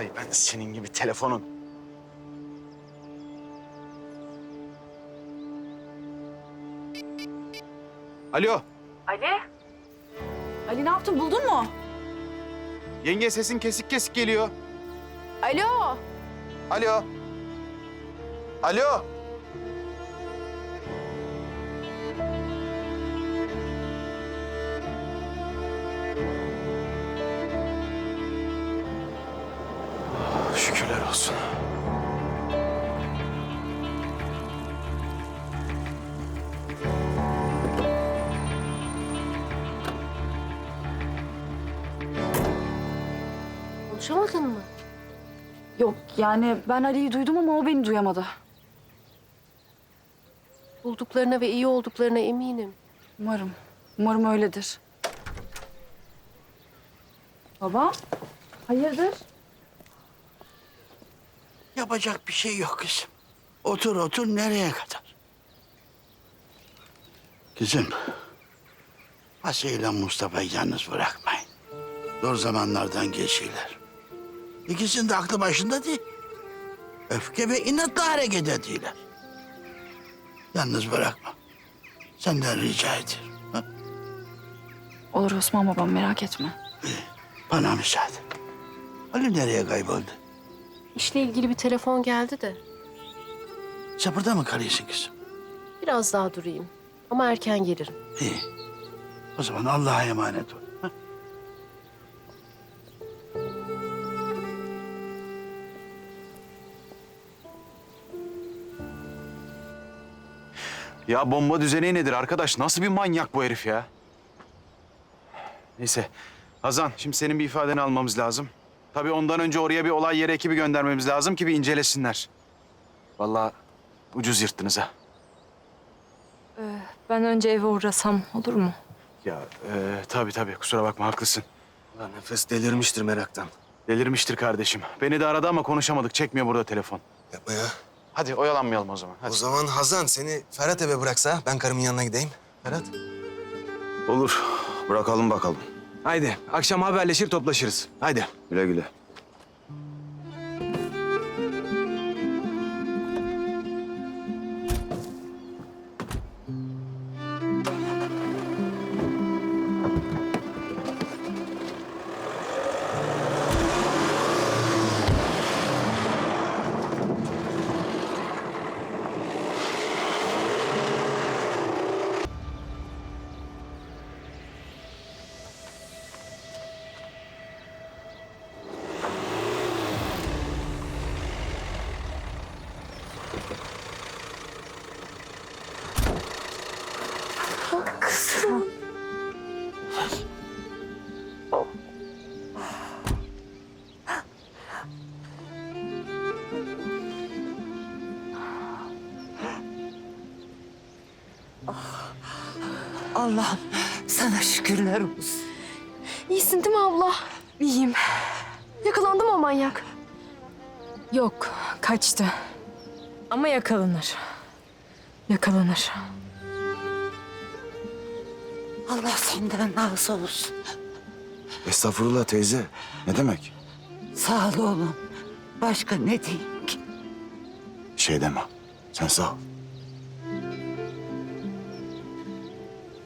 Ay ben senin gibi telefonun. Alo, Ali? Ali ne yaptın buldun mu? yenge sesin kesik kesik geliyor. Alo? Alo. Alo. Olsun. Konuşamadın mı? Yok yani ben Ali'yi duydum ama o beni duyamadı. Bulduklarına ve iyi olduklarına eminim. Umarım. Umarım öyledir. Baba? Hayırdır? Yapacak bir şey yok kızım. Otur otur nereye kadar? Kızım, Asiye ile Mustafa'yı yalnız bırakmayın. Zor zamanlardan geçiyorlar. İkisinin de aklı başında değil. Öfke ve inatla hareket ediyorlar. Yalnız bırakma. Senden rica ederim. Ha? Olur Osman babam merak etme. Bana müsaade. Ali nereye kayboldu? İşle ilgili bir telefon geldi de Sen burada mı kalıyorsun kızım? biraz daha durayım. Ama erken gelirim. İyi. O zaman Allah'a emanet ol. ha? Ya bomba düzeni nedir arkadaş? Nasıl bir manyak bu herif ya? Neyse. Hazan, şimdi senin bir ifadeni almamız lazım. Tabii ondan önce oraya bir olay yeri ekibi göndermemiz lazım ki bir incelesinler. Vallahi ucuz yırttınız ha. Ben önce eve uğrasam olur mu? Ya e, tabii tabii kusura bakma haklısın. Lan nefes delirmiştir meraktan. Delirmiştir kardeşim. Beni de aradı ama konuşamadık. Çekmiyor burada telefon. Yapma ya. Hadi oyalanmayalım o zaman. Hadi. O zaman Hazan seni Ferhat eve bıraksa ben karımın yanına gideyim. Ferhat. Olur. Bırakalım bakalım. Haydi akşam haberleşir toplaşırız. Haydi. Güle güle. Allah'ım sana şükürler olsun. İyisin değil mi abla? İyiyim. Yakalandı mı o manyak? Yok, kaçtı. Ama yakalanır. Yakalanır. Allah senden razı olsun. Estağfurullah teyze. Ne demek? Sağ ol oğlum. Başka ne diyeyim ki? Şey deme. Sen sağ ol.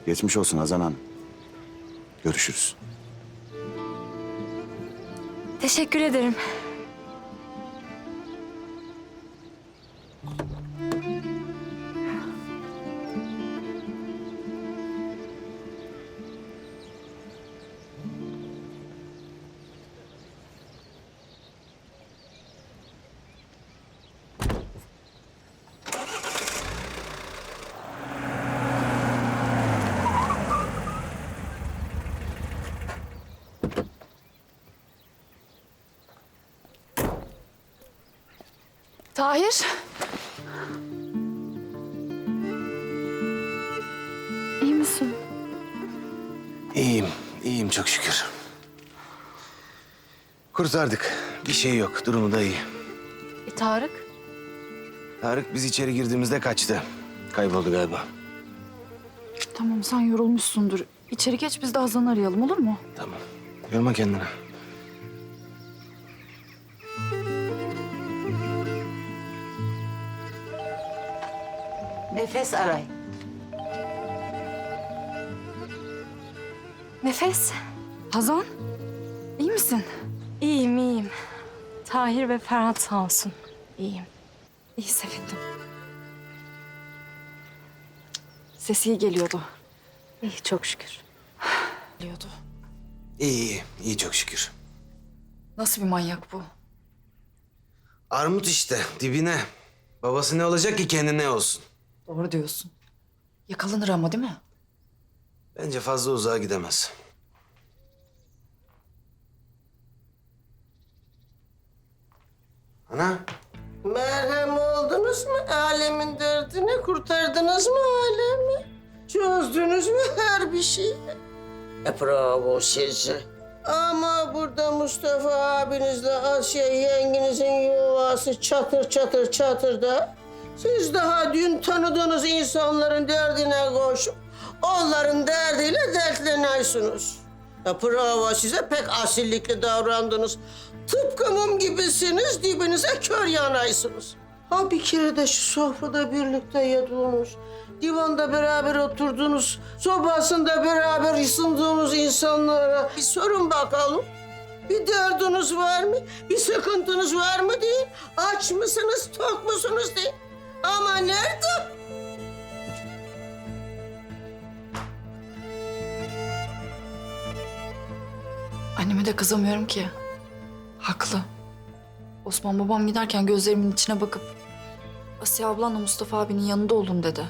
Geçmiş olsun Hazan Hanım. Görüşürüz. Teşekkür ederim. Tahir? İyi misin? İyiyim. iyiyim çok şükür. Kurtardık. Bir şey yok. Durumu da iyi. E Tarık? Tarık biz içeri girdiğimizde kaçtı. Kayboldu galiba. Tamam sen yorulmuşsundur. İçeri geç biz de Hazan'ı arayalım olur mu? Tamam. Yorma kendini. Nefes aray. Nefes. Hazan, iyi misin? İyiyim, iyiyim. Tahir ve Ferhat sağ olsun. İyiyim. İyi sevindim. Sesi iyi geliyordu. İyi çok şükür. Geliyordu. İyi iyi, iyi çok şükür. Nasıl bir manyak bu? Armut işte dibine. Babası ne olacak ki kendine olsun. Doğru diyorsun. Yakalanır ama değil mi? Bence fazla uzağa gidemez. Ana, Merhem oldunuz mu? Alemin derdini kurtardınız mı alemi? Çözdünüz mü her bir şeyi? E bravo size. Ama burada Mustafa abinizle Asya yengenizin yuvası çatır çatır çatır da... ...siz daha dün tanıdığınız insanların derdine koşup... ...onların derdiyle dertleniyorsunuz. Ya bravo size pek asillikli davrandınız. Tıpkı mum gibisiniz, dibinize kör yanaysınız. Ha bir kere de şu sofrada birlikte yadığınız, divanda beraber oturduğunuz, sobasında beraber ısındığınız insanlara bir sorun bakalım. Bir derdiniz var mı? Bir sıkıntınız var mı deyin. Aç mısınız, tok musunuz deyin. Ama nerede? Anneme de kızamıyorum ki. Haklı. Osman babam giderken gözlerimin içine bakıp... Asiye ablanla Mustafa abinin yanında olun dedi.